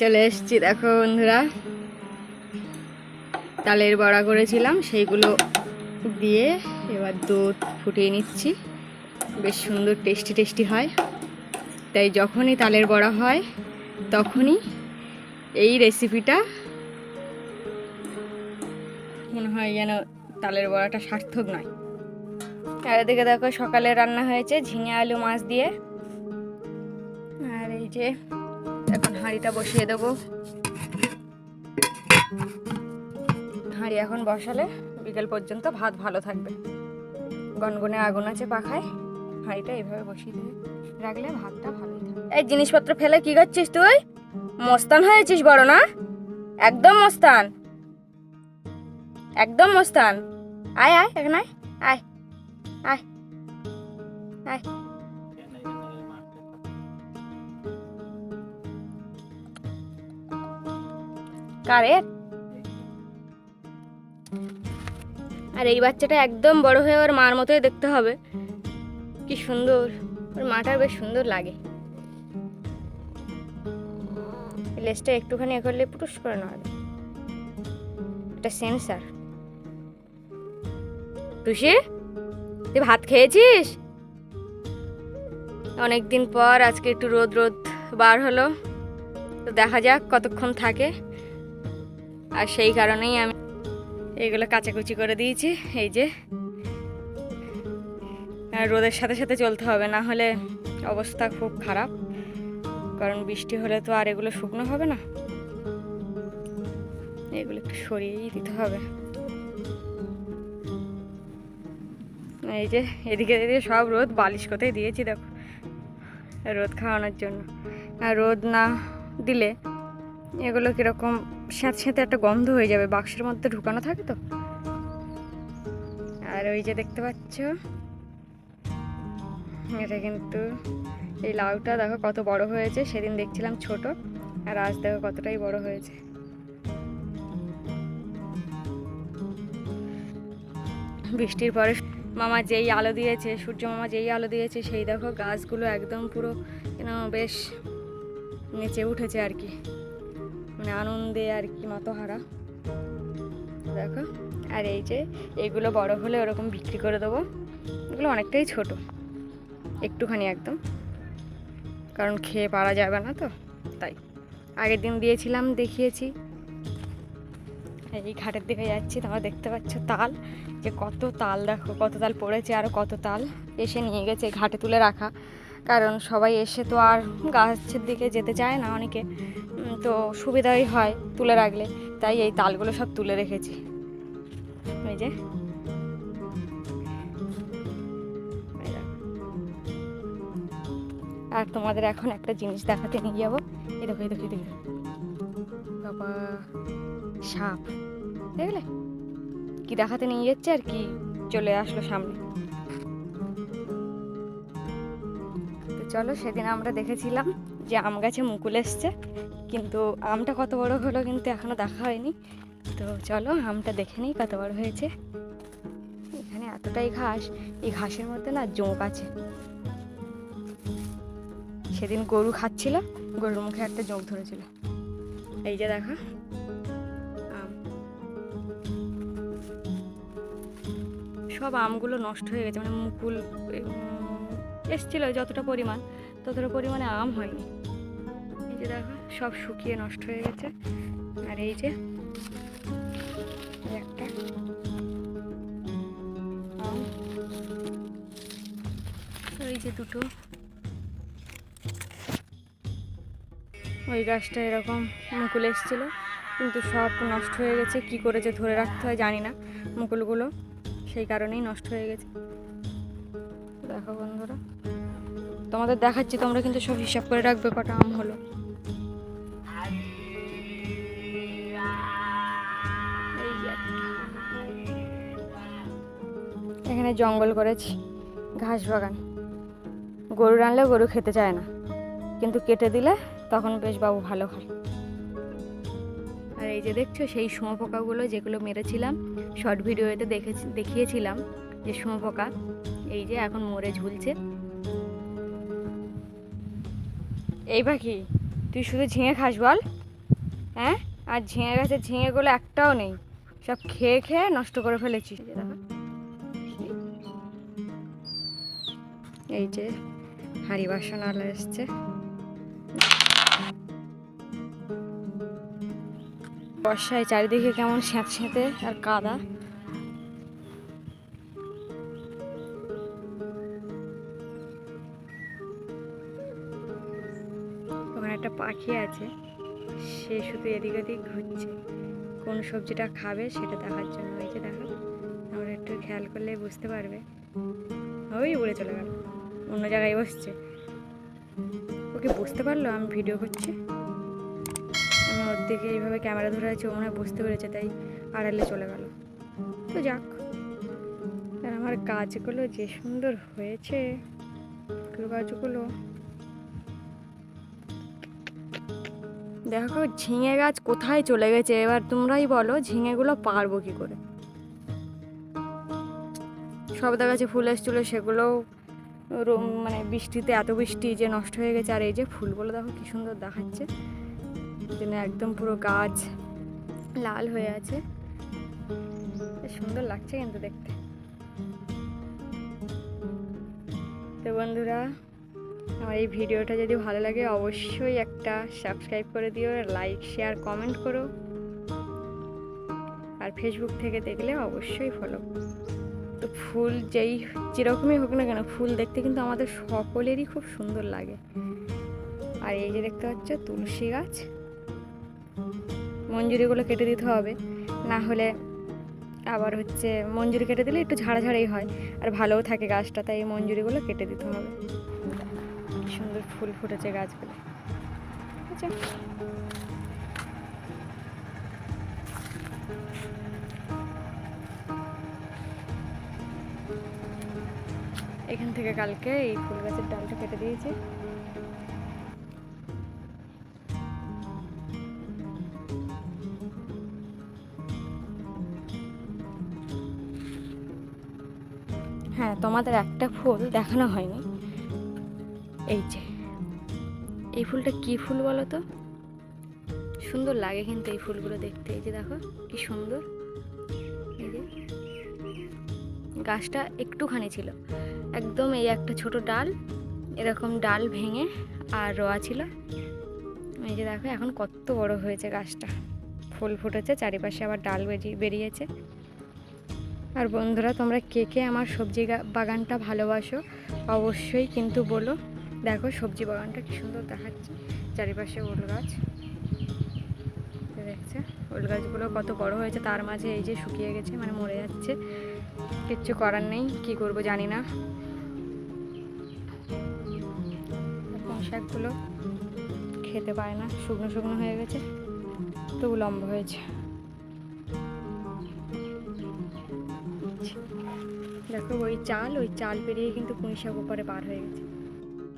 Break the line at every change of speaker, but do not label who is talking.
চলে এসেছি, দেখো বন্ধুরা। তালের বড়া করেছিলাম, সেইগুলো দিয়ে এবার দুধ ফুটিয়ে নিচ্ছি। বেশ সুন্দর টেস্টি টেস্টি হয়। তাই যখনই তালের বড়া হয়, তখনই এই রেসিপিটা মনে হয় যেন তালের বড়াটা সার্থক নয়। আর এদিকে দেখো সকালে রান্না হয়েছে ঝিঙে আলু মাছ দিয়ে। আর এই যে এখন হাঁড়িটা বসিয়ে দেবো। হাঁড়ি এখন বসালে বিকেল পর্যন্ত ভাত ভালো থাকবে। গনগনে আগুন আছে পাখায়, হাঁড়িটা এইভাবে বসিয়ে দিয়ে রাখলে ভাতটা থাকবে। এই জিনিসপত্র ফেলে কি করছিস তুই? মস্তান হয়েছিস বড় না? একদম মস্তান। একদম মস্তান। আয় আয়, এখানে আয়। আয় আয় আয়। কারে আর এই বাচ্চাটা একদম বড় হয়ে ওর মার মতোই দেখতে হবে। কি সুন্দর। ওর মাটা বেশ সুন্দর লাগে। লেজটা একটুখানি এ করলে পুটুস করে নেওয়া এটা সেন্সার টুসি, তুই ভাত খেয়েছিস? অনেকদিন পর আজকে একটু রোদ রোদ বার হলো। তো দেখা যাক কতক্ষণ থাকে। আর সেই কারণেই আমি এইগুলো কাচাকুচি করে দিয়েছি, এই যে। রোদের সাথে সাথে চলতে হবে, না হলে অবস্থা খুব খারাপ। কারণ বৃষ্টি হলে তো আর এগুলো শুকনো হবে না। এগুলো একটু সরিয়েই দিতে হবে। এই যে, এদিকে এদিকে সব রোদ, বালিশ কোথায় দিয়েছি দেখো। রোদ খাওয়ানোর জন্য। আর রোদ না দিলে এগুলো কীরকম স্যাঁত স্যাঁতে একটা গন্ধ হয়ে যাবে, বাক্সের মধ্যে ঢুকানো থাকে তো। আর ওই যে দেখতে পাচ্ছ, এটা কিন্তু এই লাউটা দেখো কত বড় হয়েছে, সেদিন দেখছিলাম ছোট, আর আজ দেখো কতটাই বড় হয়েছে। বৃষ্টির পরে মামা যেই আলো দিয়েছে, সূর্য মামা যেই আলো দিয়েছে, সেই দেখো গাছগুলো একদম পুরো যেন বেশ নেচে উঠেছে আর কি। মানে আনন্দে আর কি মাতোহারা। দেখো, আর এই যে এগুলো বড় হলে ওরকম বিক্রি করে দেবো। এগুলো অনেকটাই ছোট, একটুখানি একদম। কারণ খেয়ে পারা যাবে না তো, তাই। আগের দিন দিয়েছিলাম, দেখিয়েছি। এই ঘাটের দিকে যাচ্ছি, তোমরা দেখতে পাচ্ছ তাল। যে কত তাল, দেখো, কত তাল পড়েছে আর কত তাল এসে নিয়ে গেছে, ঘাটে তুলে রাখা। কারণ সবাই এসে তো আর গাছের দিকে যেতে চায় না অনেকে তো সুবিধাই হয় তুলে রাখলে। তাই এই তালগুলো সব তুলে রেখেছি। এই যে। আর তোমাদের এখন একটা জিনিস দেখাতে নিয়ে যাব। এই দেখো এই দেখো দেখো। বাবা, সাপ। দেখলে? কি দেখাতে নিয়ে যাচ্ছে আর কি চলে আসলো সামনে। তো চলো সেদিন আমরা দেখেছিলাম যে আম গাছে মুকুল এসছে, কিন্তু আমটা কত বড় হলো কিন্তু এখনও দেখা হয়নি। তো চলো আমটা দেখে নিই কত বড় হয়েছে। এখানে এতটাই ঘাস, এই ঘাসের মধ্যে না জোঁক আছে। সেদিন গরু খাচ্ছিল, গরুর মুখে একটা জোঁক ধরেছিল। এই যে দেখা সব আমগুলো নষ্ট হয়ে গেছে মানে মুকুল এসছিল যতটা পরিমাণ, ততটা পরিমাণে আম হয়নি। এই যে দেখো, সব শুকিয়ে নষ্ট হয়ে গেছে। আর এই যে, একটা আম। ওই যে দুটো। ওই গাছটা এরকম মুকুল এসেছিল, কিন্তু সব নষ্ট হয়ে গেছে। কি করে যে ধরে রাখতে হয় জানি না, মুকুলগুলো সেই কারণেই নষ্ট হয়ে গেছে। দেখো বন্ধুরা। তোমাদের দেখাচ্ছি, তোমরা কিন্তু সব হিসাব করে রাখবে কটা আম হলো। এখানে জঙ্গল করেছি, ঘাস বাগান। গরু রানলে গরু খেতে চায় না, কিন্তু কেটে দিলে তখন বেশ বাবু ভালো খায়। আর এই যে দেখছ, সেই শুঁয়োপোকাগুলো যেগুলো মেরেছিলাম, শর্ট ভিডিওতে দেখেছি, দেখিয়েছিলাম যে শুঁয়োপোকা, এই যে এখন মরে ঝুলছে। এই পাখি তুই শুধু ঝিঙে খাস বল। হ্যাঁ? আর ঝিঙে গাছে ঝিঙেগুলো একটাও নেই। সব খেয়ে খেয়ে নষ্ট করে ফেলেছি এই যে হাড়ি বাসন আলা এসছে। বর্ষায় চারিদিকে কেমন স্যাঁত স্যাঁতে আর কাদা। পাখি আছে, সে শুধু এদিক ওদিক ঘুরছে। কোন সবজিটা খাবে সেটা দেখার জন্য যে দেখো আমরা একটু খেয়াল করলে বুঝতে পারবে। ওই উড়ে চলে গেল, অন্য জায়গায় বসছে। ওকে বুঝতে পারল আমি ভিডিও করছি। আমি ওর দিকে এইভাবে ক্যামেরা ধরে আছি, ও মনে বুঝতে পেরেছে, তাই আড়ালে চলে গেল। তো যাক, আর আমার গাছগুলো যে সুন্দর হয়েছে গাছগুলো দেখো, ঝিঙে গাছ কোথায় চলে গেছে? এবার তোমরাই বলো, ঝিঙেগুলো পারব কি করে? সবদা গাছে ফুল এসেছিল, সেগুলোও মানে বৃষ্টিতে এত বৃষ্টি যে নষ্ট হয়ে গেছে, আর এই যে ফুলগুলো দেখো কি সুন্দর দেখাচ্ছে। একদম পুরো গাছ লাল হয়ে আছে। সুন্দর লাগছে কিন্তু দেখতে। তো বন্ধুরা আমার এই ভিডিওটা যদি ভালো লাগে, অবশ্যই একটা সাবস্ক্রাইব করে দিও লাইক শেয়ার কমেন্ট করো। আর ফেসবুক থেকে দেখলে অবশ্যই ফলো তো ফুল যেই, যেরকমই হোক না কেন, ফুল দেখতে কিন্তু আমাদের সকলেরই খুব সুন্দর লাগে। আর এই যে দেখতে পাচ্ছ, তুলসী গাছ। মঞ্জুরিগুলো কেটে দিতে হবে। না হলে আবার হচ্ছে মঞ্জুরি কেটে দিলে একটু ঝাড়াঝাড়াই হয়। আর ভালোও থাকে গাছটা, তাই এই মঞ্জুরিগুলো কেটে দিতে হবে। কি সুন্দর ফুল ফুটেছে গাছগুলো। আচ্ছা। এখান থেকে কালকে এই ফুল গাছের ডালটা কেটে দিয়েছি। হ্যাঁ তোমাদের একটা ফুল দেখানো হয়নি। এই যে, এই ফুলটা কি ফুল বলো তো? সুন্দর লাগে কিন্তু এই ফুলগুলো দেখতে। এই যে দেখো, কি সুন্দর। এই যে, গাছটা একটুখানি ছিল। একদম এই একটা ছোট ডাল, এরকম ডাল ভেঙে আর রোয়া ছিল। এই যে দেখো, এখন কত বড় হয়েছে গাছটা। ফুল ফুটেছে, চারিপাশে আবার ডাল বেরিয়ে, বেরিয়েছে। আর বন্ধুরা, তোমরা কে কে আমার সবজি বাগানটা ভালোবাসো, অবশ্যই কিন্তু বলো। দেখো সবজি বাগানটা কি সুন্দর দেখাচ্ছে। চারিপাশে ওল গাছ। দেখছে, ওল গাছগুলো কত বড় হয়েছে, তার মাঝে এই যে শুকিয়ে গেছে মানে মরে যাচ্ছে। কিচ্ছু করার নেই, কি করব জানি না। শাকগুলো খেতে পায় না, শুকনো শুকনো হয়ে গেছে তবু লম্বা হয়েছে। দেখো ওই চাল ওই চাল পেরিয়ে কিন্তু পুঁই শাক ওপারে পার হয়ে গেছে।